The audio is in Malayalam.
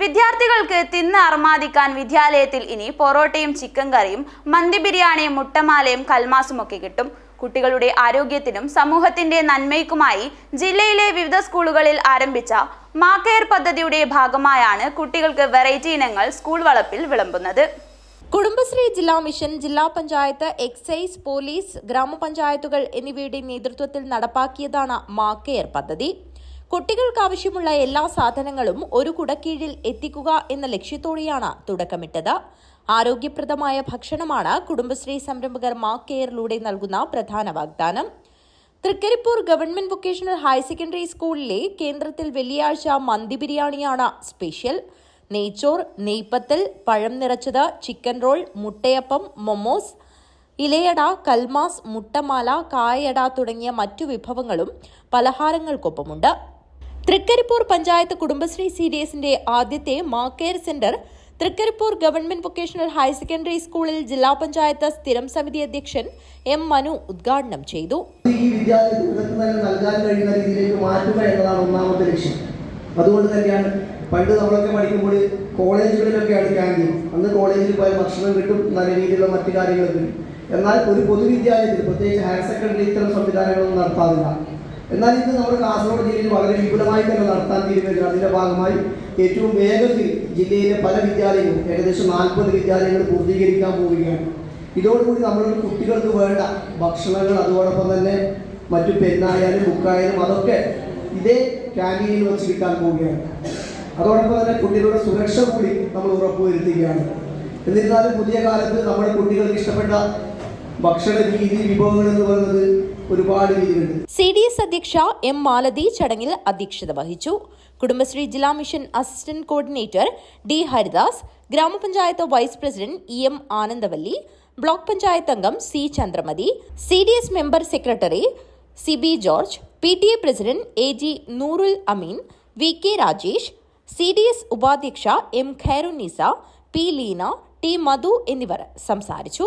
വിദ്യാർത്ഥികൾക്ക് തിന്ന് അർമാദിക്കാൻ വിദ്യാലയത്തിൽ ഇനി പൊറോട്ടയും ചിക്കൻ കറിയും മന്തി ബിരിയാണിയും മുട്ടമാലയും കൽമാസുമൊക്കെ കിട്ടും. കുട്ടികളുടെ ആരോഗ്യത്തിനും സമൂഹത്തിന്റെ നന്മയ്ക്കുമായി ജില്ലയിലെ വിവിധ സ്കൂളുകളിൽ ആരംഭിച്ച മാക്കെയർ പദ്ധതിയുടെ ഭാഗമായാണ് കുട്ടികൾക്ക് വെറൈറ്റി ഇനങ്ങൾ സ്കൂൾ വളപ്പിൽ വിളമ്പുന്നത്. കുടുംബശ്രീ ജില്ലാ മിഷൻ ജില്ലാ പഞ്ചായത്ത് എക്സൈസ് പോലീസ് ഗ്രാമപഞ്ചായത്തുകൾ എന്നിവയുടെ നേതൃത്വത്തിൽ നടപ്പാക്കിയതാണ് മാക്കെയർ പദ്ധതി. കുട്ടികൾക്ക് ആവശ്യമുള്ള എല്ലാ സാധനങ്ങളും ഒരു കുടക്കീഴിൽ എത്തിക്കുക എന്ന ലക്ഷ്യത്തോടെയാണ് തുടക്കമിട്ടത്. ആരോഗ്യപ്രദമായ ഭക്ഷണമാണ് കുടുംബശ്രീ സംരംഭകർ മാ കെയറിലൂടെ നൽകുന്ന പ്രധാന വാഗ്ദാനം. Thrikaripur government vocational higher secondary സ്കൂളിലെ കേന്ദ്രത്തിൽ വെള്ളിയാഴ്ച മന്തി ബിരിയാണിയാണ് സ്പെഷ്യൽ. നെയ്ച്ചോർ നെയ്പ്പത്തൽ പഴം നിറച്ചത് ചിക്കൻ റോൾ മുട്ടയപ്പം മൊമോസ് ഇലയട കൽമാസ് മുട്ടമാല കായട തുടങ്ങിയ മറ്റു വിഭവങ്ങളും പലഹാരങ്ങൾക്കൊപ്പമുണ്ട്. തൃക്കരിപ്പൂർ പഞ്ചായത്ത് കുടുംബശ്രീ സി ഡി എസിന്റെ ആദ്യത്തെ മാക്കെയർ centre Thrikaripur government vocational higher secondary സ്കൂളിൽ ജില്ലാ പഞ്ചായത്ത് സ്ഥിരം സമിതി അധ്യക്ഷൻ എം മനു ഉദ്ഘാടനം ചെയ്തു. ഈ നൽകാൻ കഴിയുന്ന രീതിയിലേക്ക് ലക്ഷ്യം. അതുകൊണ്ട് തന്നെയാണ് പണ്ട് നമ്മളൊക്കെ പഠിക്കുമ്പോൾ കോളേജുകളിലൊക്കെയാണ് ക്യാന്റീൻ അന്ന് കോളേജിൽ പോയാൽ ഭക്ഷണം കിട്ടും നല്ല രീതിയിലുള്ള മറ്റു കാര്യങ്ങൾ കിട്ടും. എന്നാൽ ഒരു പൊതുവിദ്യാലയത്തിൽ പ്രത്യേകിച്ച് ഹയർ സെക്കൻഡറി ഇത്തരം സംവിധാനങ്ങളൊന്നും നടത്താറില്ല. എന്നാൽ ഇന്ന് നമ്മുടെ കാസർഗോഡ് ജില്ലയിൽ വളരെ വിപുലമായി തന്നെ നടത്താൻ തീരുമാനിച്ചു. അതിന്റെ ഭാഗമായി ഏറ്റവും വേഗത്തിൽ ജില്ലയിലെ പല വിദ്യാലയങ്ങളും ഏകദേശം നാൽപ്പത് വിദ്യാലയങ്ങൾ പൂർത്തീകരിക്കാൻ പോവുകയാണ്. ഇതോടുകൂടി നമ്മൾ കുട്ടികൾക്ക് വേണ്ട ഭക്ഷണങ്ങൾ അതോടൊപ്പം തന്നെ മറ്റു പെണ്ണായാലും ബുക്കായാലും അതൊക്കെ ഇതേ ക്യാന്റീനിൽ വെച്ച് കിട്ടാൻ പോവുകയാണ്. അതോടൊപ്പം തന്നെ കുട്ടികളുടെ സുരക്ഷ കൂടി നമ്മൾ ഉറപ്പുവരുത്തുകയാണ്. എന്നിരുന്നാലും പുതിയ കാലത്ത് നമ്മുടെ കുട്ടികൾക്ക് ഇഷ്ടപ്പെട്ട ഭക്ഷണ രീതി വിഭവങ്ങൾ എന്ന് പറയുന്നത് ഒരുപാട് രീതികളുണ്ട് സി ഡി എസ് അധ്യക്ഷ എം മാലതി ചടങ്ങിൽ അധ്യക്ഷത വഹിച്ചു. കുടുംബശ്രീ ജില്ലാ mission assistant coordinator D Haridas ഗ്രാമപഞ്ചായത്ത് vice president E M Anandavalli block panchayat അംഗം C Chandramathi C D S member secretary C B George P T A president A G Noorul Ameen V K Rajesh C D S ഉപാധ്യക്ഷ M Khairunnisa P Leena T Madhu എന്നിവർ സംസാരിച്ചു.